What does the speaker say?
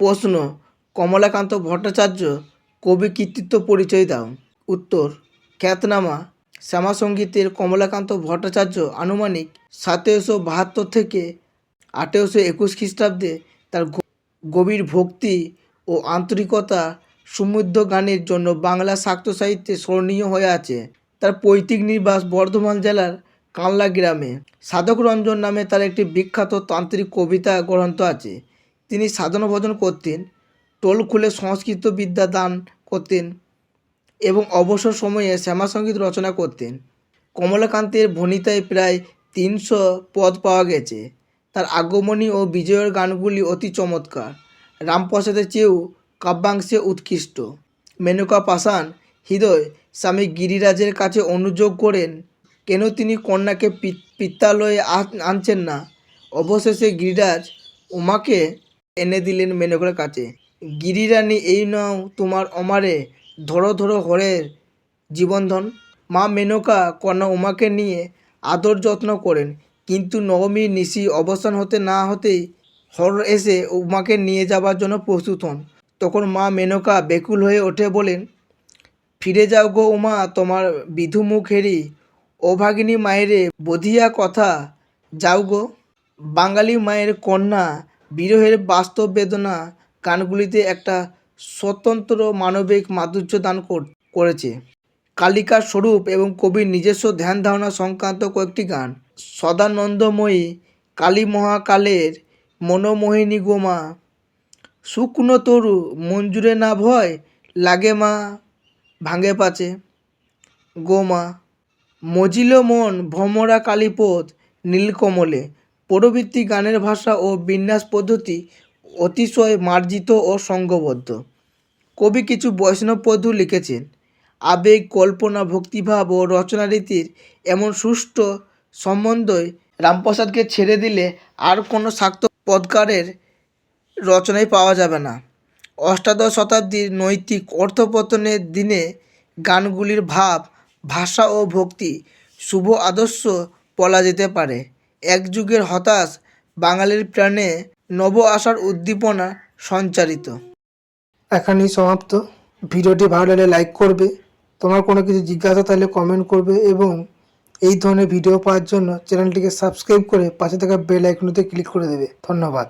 প্রশ্ন, কমলাকান্ত ভট্টাচার্য কবি কৃতিত্ব পরিচয় দাও। উত্তর, খ্যাতনামা। শ্যামাসঙ্গীতের কমলাকান্ত ভট্টাচার্য আনুমানিক সতেরোশো বাহাত্তর থেকে আঠেরোশো একুশ খ্রিস্টাব্দে তার গভীর ভক্তি ও আন্তরিকতা সমৃদ্ধ গানের জন্য বাংলা শাক্ত সাহিত্যে স্মরণীয় হয়ে আছে। তার পৈতৃক নিবাস বর্ধমান জেলার কানলা গ্রামে। সাধক রঞ্জন নামে তার একটি বিখ্যাত তান্ত্রিক কবিতা গ্রন্থ আছে। তিনি সাধনা ভজন করতেন টোল খুলে সংস্কৃত বিদ্যা দান করতেন এবং অবসর সময়ে শ্যামাসঙ্গীত রচনা করতেন। কমলাকান্তের ভণিতায় প্রায় তিনশো পদ পাওয়া গেছে। তার আগমনী ও বিজয়ের গানগুলি অতি চমৎকার। রামপ্রসাদের চেয়েও কাব্যাংশে উৎকৃষ্ট। মেনকা পাষাণ হৃদয় স্বামী গিরিরাজের কাছে অনুযোগ করেন, কেন তিনি কন্যাকে পিত্তালয়ে আনছেন না? অবশেষে গিরিরাজ উমাকে এনে দিলেন মেনকার কাছে। গিরিরানী, এই নাও তোমার অমারে ধরো ধরো হরের জীবনধন। মা মেনকা কন্যা উমাকে নিয়ে আদর যত্ন করেন, কিন্তু নবমী নিশি অবসান হতে না হতেই হর এসে উমাকে নিয়ে যাবার জন্য প্রস্তুত হন। তখন মা মেনকা বেকুল হয়ে ওঠে, বলেন, ফিরে যাও গো উমা, তোমার বিধু মুখ হেরি। অভাগিনী মায়েরে বধিয়া কথা যাও গো। বাঙালি মায়ের কন্যা বিরহের বাস্তব বেদনা গানগুলিতে একটা স্বতন্ত্র মানবিক মাধুর্য দান করেছে। কালিকার স্বরূপ এবং কবির নিজস্ব ধ্যান ধারণা সংক্রান্ত কয়েকটি গান। সদানন্দময়ী কালী মহাকালের মনোমোহিনী গোমা শুকনো তরু মঞ্জুরে না ভয় লাগে মা, ভাঙে পাচে। গোমা মজিল মন ভ্রমরা কালীপদ নীলকমলে পরবর্তী গানের ভাষা ও বিন্যাস পদ্ধতি অতিশয় মার্জিত ও সঙ্গবদ্ধ। কবি কিছু বৈষ্ণব পদ্য লিখেছেন। আবেগ, কল্পনা, ভক্তিভাব ও রচনারীতির এমন সুষ্ঠু সম্বন্ধই রামপ্রসাদকে ছেড়ে দিলে আর কোনো শাক্ত পদকারের রচনায় পাওয়া যাবে না। অষ্টাদশ শতাব্দীর নৈতিক অর্থপতনের দিনে গানগুলির ভাব, ভাষা ও ভক্তি শুভ আদর্শ বলা যেতে পারে। এক যুগের হতাশ বাঙালির প্রাণে নব আসার উদ্দীপনা সঞ্চারিত। এখানেই সমাপ্ত। ভিডিওটি ভালো লাগলে লাইক করবে। তোমার কোনো কিছু জিজ্ঞাসা থাকলে কমেন্ট করবে এবং এই ধরনের ভিডিও পাওয়ার জন্য চ্যানেলটিকে সাবস্ক্রাইব করে পাশে থাকা বেল আইকনটিতে ক্লিক করে দেবে। ধন্যবাদ।